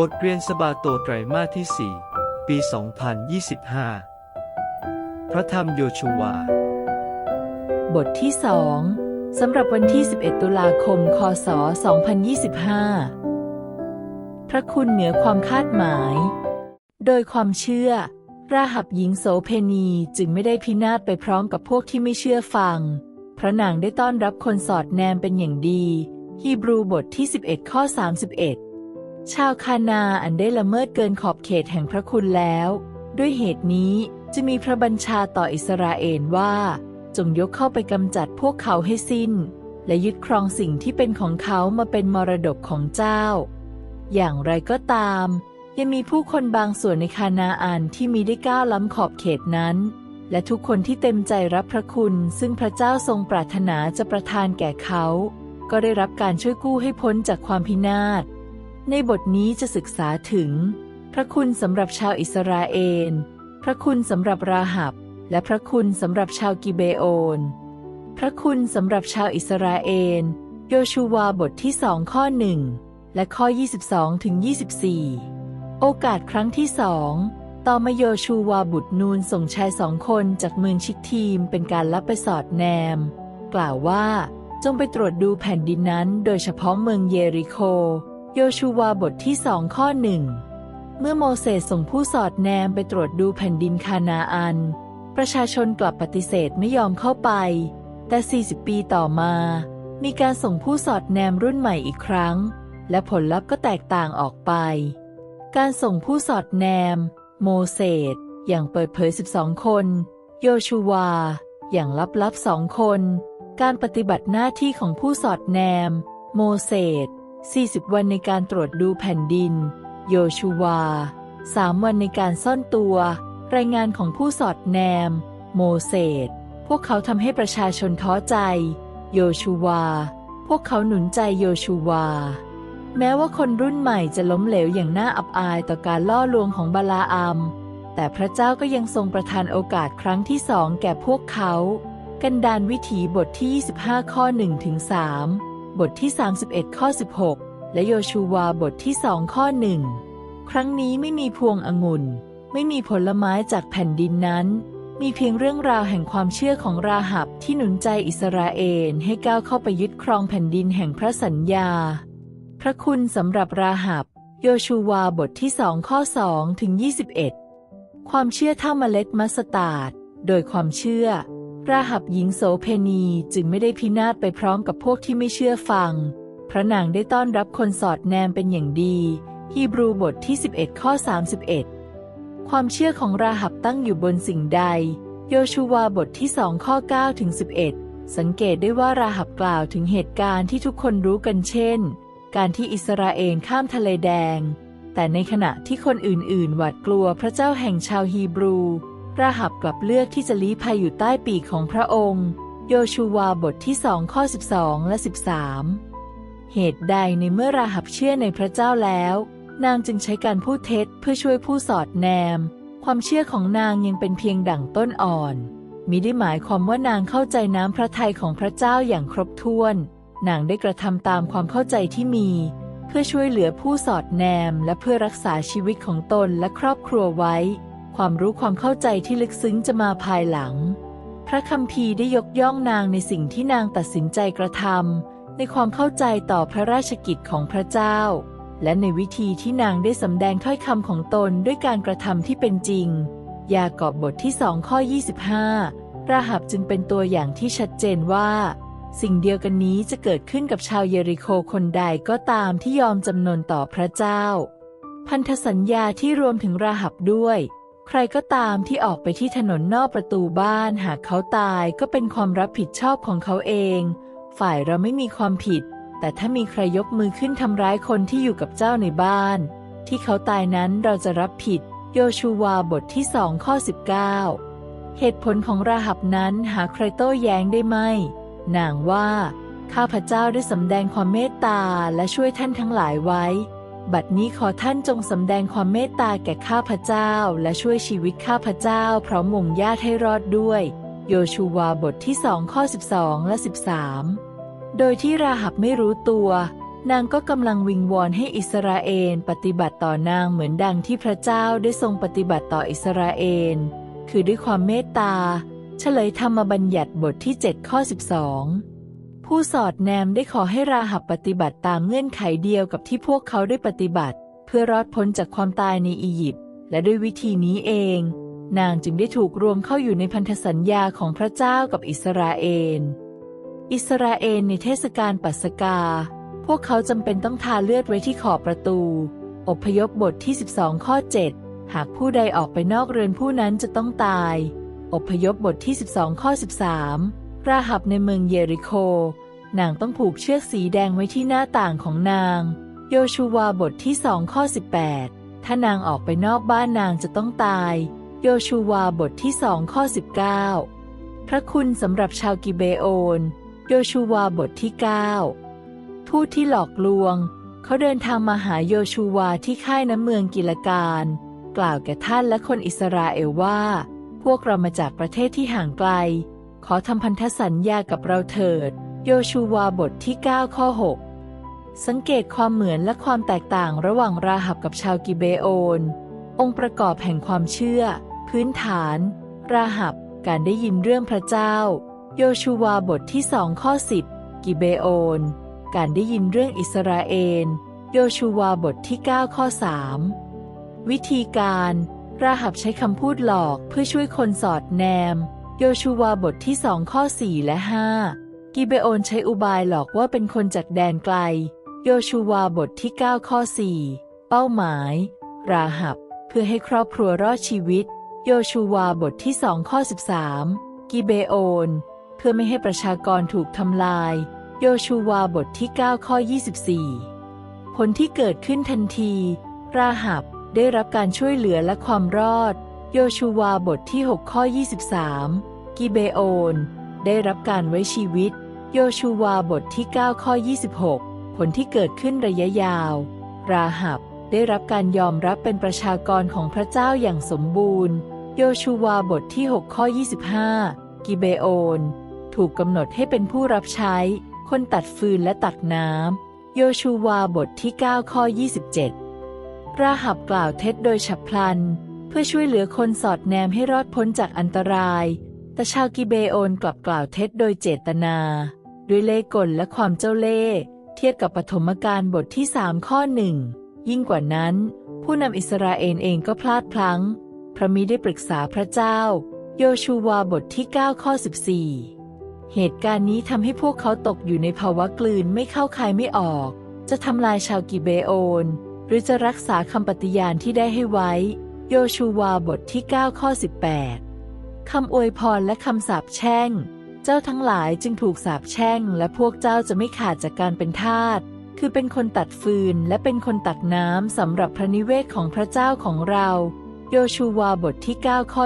บทเรียนสบาโตไตรมาสที่ 4 ปี 2025 พระธรรมโยชูวา บทที่สองสำหรับวันที่ 11 ตุลาคม คศ 2025 พระคุณเหนือความคาดหมาย โดยความเชื่อ ราหับหญิงโสเพณีจึงไม่ได้พินาศไปพร้อมกับพวกที่ไม่เชื่อฟัง พระนางได้ต้อนรับคนสอดแนมเป็นอย่างดี ฮีบรูบทที่ 11 ข้อ 31 ชาวคานาอันได้ละเมิดเกินขอบเขตแห่งพระคุณแล้ว ด้วยเหตุนี้จะมีพระบัญชาต่ออิสราเอลว่า จงยกเข้าไปกำจัดพวกเขาให้สิ้น และยึดครองสิ่งที่เป็นของเขามาเป็นมรดกของเจ้า อย่างไรก็ตาม ยังมีผู้คนบางส่วนในคานาอันที่มีได้ก้าวล้ำขอบเขตนั้น และทุกคนที่เต็มใจรับพระคุณ ซึ่งพระเจ้าทรงปรารถนาจะประทานแก่เขา ก็ได้รับการช่วยกู้ให้พ้นจากความพินาศ ในบทนี้จะศึกษาถึง พระคุณสำหรับชาวอิสราเอล พระคุณสำหรับราหับ และพระคุณสำหรับชาวกิเบโอน พระคุณสำหรับชาวอิสราเอล โยชูวาบทที่สองข้อหนึ่งและข้อ 22ถึง24 โอกาสครั้งที่สองต่อมาโยชูวาบุตรนูนส่งชายสองคนจากเมืองชิกทีมเป็นการลับไปสอดแนม กล่าวว่าจงไปตรวจดูแผ่นดินนั้นโดยเฉพาะเมืองเยริโค โยชูวาบทที่สองข้อหนึ่งเมื่อโมเสสส่งผู้สอดแนมไปตรวจดูแผ่นดินคานาอัน ประชาชนกลับปฏิเสธไม่ยอมเข้าไป แต่ 40 ปีต่อมา มีการส่งผู้สอดแนมรุ่นใหม่อีกครั้ง และผลลัพธ์ก็แตกต่างออกไป การส่งผู้สอดแนม โมเสสอย่างเปิดเผย 12 คน โยชูวา อย่างลับๆสองคน การปฏิบัติหน้าที่ของผู้สอดแนม โมเสส 40 วันในการตรวจดูแผ่นดิน โยชูวา 3 วันในการซ่อนตัว รายงานของผู้สอดแนม โมเสส พวกเขาทำให้ประชาชนท้อใจ โยชูวา พวกเขาหนุนใจโยชูวา แม้ว่าคนรุ่นใหม่จะล้มเหลวอย่างน่าอับอายต่อการล่อลวงของบาลาอัม แต่พระเจ้าก็ยังทรงประทานโอกาสครั้งที่สองแก่พวกเขา กันดานวิถีบทที่ 25 ข้อ1ถึง3 บทที่ 31 ข้อ 16 และโยชูวาบทที่สองข้อหนึ่งครั้งนี้ไม่มีพวงองุ่น ไม่มีผลไม้จากแผ่นดินนั้น มีเพียงเรื่องราวแห่งความเชื่อของราหับที่หนุนใจอิสราเอลให้ก้าวเข้าไปยึดครองแผ่นดินแห่งพระสัญญา พระคุณสำหรับราหับ โยชูวาบทที่สองข้อ2ถึง21 ความเชื่อเท่าเมล็ดมัสตาร์ดโดยความเชื่อ ราหับหญิงโสเพณีจึงไม่ได้พินาศไปพร้อมกับพวกที่ไม่เชื่อฟัง พระนางได้ต้อนรับคนสอดแนมเป็นอย่างดี ฮีบรูบทที่ 11 ข้อ 31 ความเชื่อของราหับตั้งอยู่บนสิ่งใด โยชูวาบทที่สองข้อ9ถึง11 สังเกตได้ว่าราหับกล่าวถึงเหตุการณ์ที่ทุกคนรู้กันเช่น การที่อิสราเอลข้ามทะเลแดง แต่ในขณะที่คนอื่นๆ หวาดกลัวพระเจ้าแห่งชาวฮีบรู ราหับกลับเลือกที่จะลี้ภัยอยู่ใต้ปีกของพระองค์ โยชูวาบทที่สองข้อ 12 และ 13 เหตุใดในเมื่อราหับเชื่อในพระเจ้าแล้ว นางจึงใช้การพูดเท็จเพื่อช่วยผู้สอดแนม ความเชื่อของนางยังเป็นเพียงดั่งต้นอ่อนมิได้หมายความว่านางเข้าใจน้ำพระทัยของพระเจ้าอย่างครบถ้วน นางได้กระทำตามความเข้าใจที่มี เพื่อช่วยเหลือผู้สอดแนมและเพื่อรักษาชีวิตของตนและครอบครัวไว้ ความรู้ความเข้าใจที่ลึกซึ้งจะมาภายหลัง พระคัมภีร์ได้ยกย่องนางในสิ่งที่นางตัดสินใจกระทำในความเข้าใจต่อพระราชกิจของพระเจ้า และในวิธีที่นางได้สำแดงถ้อยคำของตนด้วยการกระทำที่เป็นจริง ยากอบบทที่สองข้อ 25 ราหับจึงเป็นตัวอย่างที่ชัดเจนว่า สิ่งเดียวกันนี้จะเกิดขึ้นกับชาวเยริโคคนใดก็ตามที่ยอมจำนนต่อพระเจ้า พันธสัญญาที่รวมถึงราหับด้วย ใครก็ตามที่ออกไปที่ถนนนอกประตูบ้านหากเขาตายก็เป็นความรับผิดชอบของเขาเอง ฝ่ายเราไม่มีความผิด แต่ถ้ามีใครยกมือขึ้นทำร้ายคนที่อยู่กับเจ้าในบ้าน ที่เขาตายนั้นเราจะรับผิด โยชูวาบทที่สองข้อ 19 เหตุผลของราหับนั้นหาใครโต้แย้งได้ไหมนางว่า ข้าพเจ้าได้สำแดงความเมตตาและช่วยท่านทั้งหลายไว้ บัดนี้ขอท่านจงสำแดงความเมตตาแก่ข้าพเจ้า และช่วยชีวิตข้าพเจ้า พร้อมมุงญาติให้รอดด้วย โยชูวาบทที่สองข้อ 12 และ 13 โดยที่ราหับไม่รู้ตัว นางก็กำลังวิงวอนให้อิสราเอลปฏิบัติต่อนางเหมือนดังที่พระเจ้าได้ทรงปฏิบัติต่ออิสราเอล คือด้วยความเมตตา เฉลยธรรมบัญญัติบทที่ 7 ข้อ 12 ผู้สอดแนมได้ขอให้ราหับปฏิบัติตามเงื่อนไขเดียวกับที่พวกเขาได้ปฏิบัติ เพื่อรอดพ้นจากความตายในอียิปต์และด้วยวิธีนี้เอง นางจึงได้ถูกรวมเข้าอยู่ในพันธสัญญาของพระเจ้ากับอิสราเอล อิสราเอลในเทศกาลปัสกา พวกเขาจำเป็นต้องทาเลือดไว้ที่ขอบประตู อพยพบทที่ 12 ข้อ 7 หากผู้ใดออกไปนอกเรือนผู้นั้นจะต้องตาย อพยพบทที่ 12 ข้อ 13 ราหับในเมืองเยริโคนางต้องผูกเชือกสีแดงไว้ที่หน้าต่างของนาง โยชูวาบทที่2ข้อ 18 ถ้านางออกไปนอกบ้านนางจะต้องตาย โยชูวาบทที่2ข้อ 19 พระคุณสำหรับชาวกิเบโอน โยชูวาบทที่ 9 ผู้ที่หลอกลวง เขาเดินทางมาหาโยชูวาที่ค่ายน้ำเมืองกิลการ กล่าวแก่ท่านและคนอิสราเอลว่า พวกเรามาจากประเทศที่ห่างไกล ขอทำพันธสัญญากับเราเถิด โยชูวาบทที่ 9 ข้อ 6 สังเกตความเหมือนและความแตกต่างระหว่างราหับกับชาวกิเบโอน องค์ประกอบแห่งความเชื่อ พื้นฐาน ราหับ การได้ยินเรื่องพระเจ้า โยชูวาบทที่สองข้อสิบกิเบโอน การได้ยินเรื่องอิสราเอล โยชูวาบทที่ 9 ข้อ 3 วิธีการ ราหับใช้คำพูดหลอกเพื่อช่วยคนสอดแนม โยชูวาบทที่สองข้อ 4 และ 5 กิเบโอนใช้อุบายหลอกว่าเป็นคนจากแดนไกล โยชูวาบทที่ 9 ข้อ 4 เป้าหมาย ราหับ เพื่อให้ครอบครัวรอดชีวิต โยชูวาบทที่2ข้อ 13 กิเบโอน เพื่อไม่ให้ประชากรถูกทำลาย โยชูวาบทที่ 9 ข้อ 24 ผลที่เกิดขึ้นทันที ราหับได้รับการช่วยเหลือและความรอด โยชูวาบทที่ 6 ข้อ 23 กิเบโอน ได้รับการไว้ชีวิต โยชูวาบทที่ 9 ข้อ 26 ผลที่เกิดขึ้นระยะยาว ราหับ ได้รับการยอมรับเป็นประชากรของพระเจ้าอย่างสมบูรณ์ โยชูวาบทที่ 6 ข้อ 25 กิเบโอน ถูกกำหนดให้เป็นผู้รับใช้ คนตัดฟืนและตักน้ำ โยชูวาบทที่ 9 ข้อ 27 ราหับกล่าวเท็จโดยฉับพลัน เพื่อช่วยเหลือคนสอดแนมให้รอดพ้นจากอันตราย แต่ชาวกิเบโอนกลับกล่าวเท็จโดยเจตนา ด้วยเล่ห์กลและความเจ้าเล่ห์เทียบกับปฐมกาลบทที่3ข้อหนึ่งยิ่งกว่านั้น ผู้นำอิสราเอลเองก็พลาดพลั้ง พระมิได้ปรึกษาพระเจ้า โยชูวาบทที่ 9 ข้อ 14 เหตุการณ์นี้ทำให้พวกเขาตกอยู่ในภาวะกลืนไม่เข้าคายไม่ออก จะทำลายชาวกิเบโอน หรือจะรักษาคำปฏิญาณที่ได้ให้ไว้ โยชูวาบทที่ 9 ข้อ 18 คำอวยพรและคำสาปแช่ง เจ้าทั้งหลายจึงถูกสาปแช่ง และพวกเจ้าจะไม่ขาดจากการเป็นทาส คือเป็นคนตัดฟืนและเป็นคนตักน้ำสำหรับพระนิเวศของพระเจ้าของเรา โยชูวาบทที่ 9 ข้อ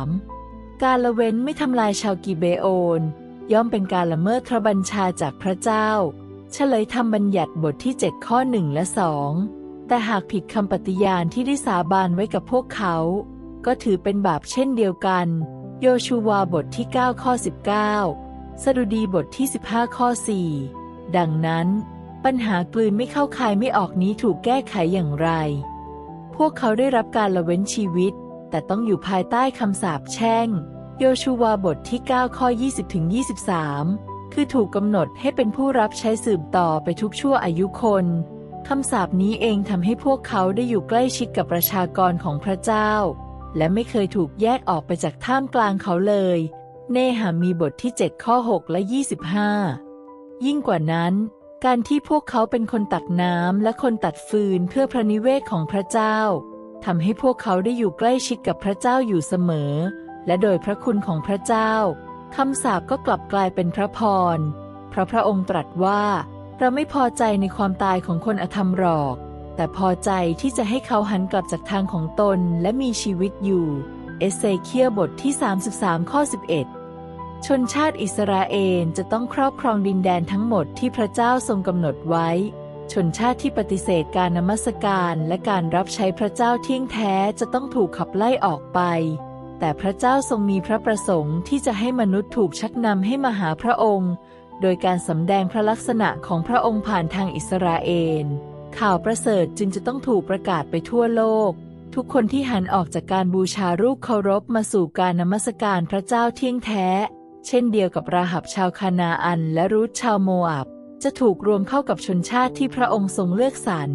23 การละเว้นไม่ทำลายชาวกิเบโอน ย่อมเป็นการละเมิดพระบัญชาจากพระเจ้า เฉลยธรรมบัญญัติบทที่ 7 ข้อ 1 และ 2 แต่หากผิดคำปฏิญาณที่ได้สาบานไว้กับพวกเขา ก็ถือเป็นบาปเช่นเดียวกัน โยชูวาบทที่ 9 ข้อ 19 สดุดีบทที่ 15 ข้อ 4 ดังนั้น ปัญหากลืนไม่เข้าคายไม่ออกนี้ถูกแก้ไขอย่างไร พวกเขาได้รับการละเว้นชีวิต แต่ต้องอยู่ภายใต้คำสาปแช่ง โยชูวาบทที่ 9 ข้อ 20ถึง23 คือถูกกำหนดให้เป็นผู้รับใช้สืบต่อไปทุกชั่วอายุคน คำสาปนี้เองทำให้พวกเขาได้อยู่ใกล้ชิดกับประชากรของพระเจ้า และไม่เคยถูกแยกออกไปจากท่ามกลางเขาเลย เนหามีบทที่ 7 ข้อ 6 และ 25 ยิ่งกว่านั้น การที่พวกเขาเป็นคนตักน้ำและคนตัดฟืนเพื่อพระนิเวศของพระเจ้าทำให้พวกเขาได้อยู่ใกล้ชิดกับพระเจ้าอยู่เสมอ และโดยพระคุณของพระเจ้าคำสาปก็กลับกลายเป็นพระพรเพราะพระองค์ตรัสว่า เราไม่พอใจในความตายของคนอธรรมหรอก แต่พอใจที่จะให้เขาหันกลับจากทางของตนและมีชีวิตอยู่ เอเซเคียบทที่ 33 ข้อ 11 ชนชาติอิสราเอลจะต้องครอบครองดินแดนทั้งหมดที่พระเจ้าทรงกำหนดไว้ ชนชาติที่ปฏิเสธการนมัสการและการรับใช้พระเจ้าเที่ยงแท้จะต้องถูกขับไล่ออกไปแต่พระเจ้าทรงมีพระประสงค์ที่จะให้มนุษย์ถูกชักนำให้มาหาพระองค์ โดยการสำแดงพระลักษณะของพระองค์ผ่านทางอิสราเอล ข่าวประเสริฐจึงจะต้องถูกประกาศไปทั่วโลก ทุกคนที่หันออกจากการบูชารูปเคารพมาสู่การนมัสการพระเจ้าเที่ยงแท้ เช่นเดียวกับราหับชาวคานาอันและรูธชาวโมอับ จะถูกรวมเข้ากับชนชาติที่พระองค์ทรงเลือกสรร